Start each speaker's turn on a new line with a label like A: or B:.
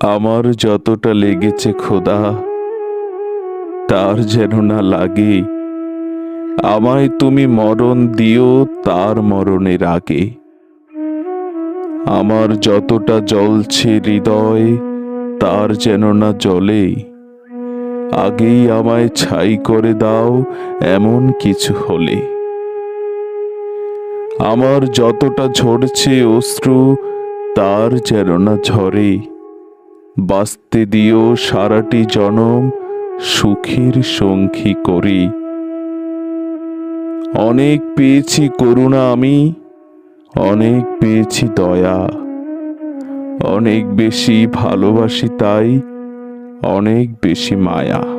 A: আমার যতটা লেগেছে খোদা, তার যেন না লাগে। আমায় তুমি মরণ দিও তার মরণের আগে। আমার যতটা জলছে হৃদয়, তার যেন না জলে আগেই আমায় ছাই করে দাও এমন কিছু হলে। আমার যতটা ঝরছে অশ্রু, তার যেন না ঝরে। বাঁচতে দিও সারাটি জনম সুখীর সঙ্গী করি। অনেক পেয়েছি করুণা আমি, অনেক পেয়েছি দয়া। অনেক বেশি ভালোবাসি তাই, অনেক বেশি মায়া।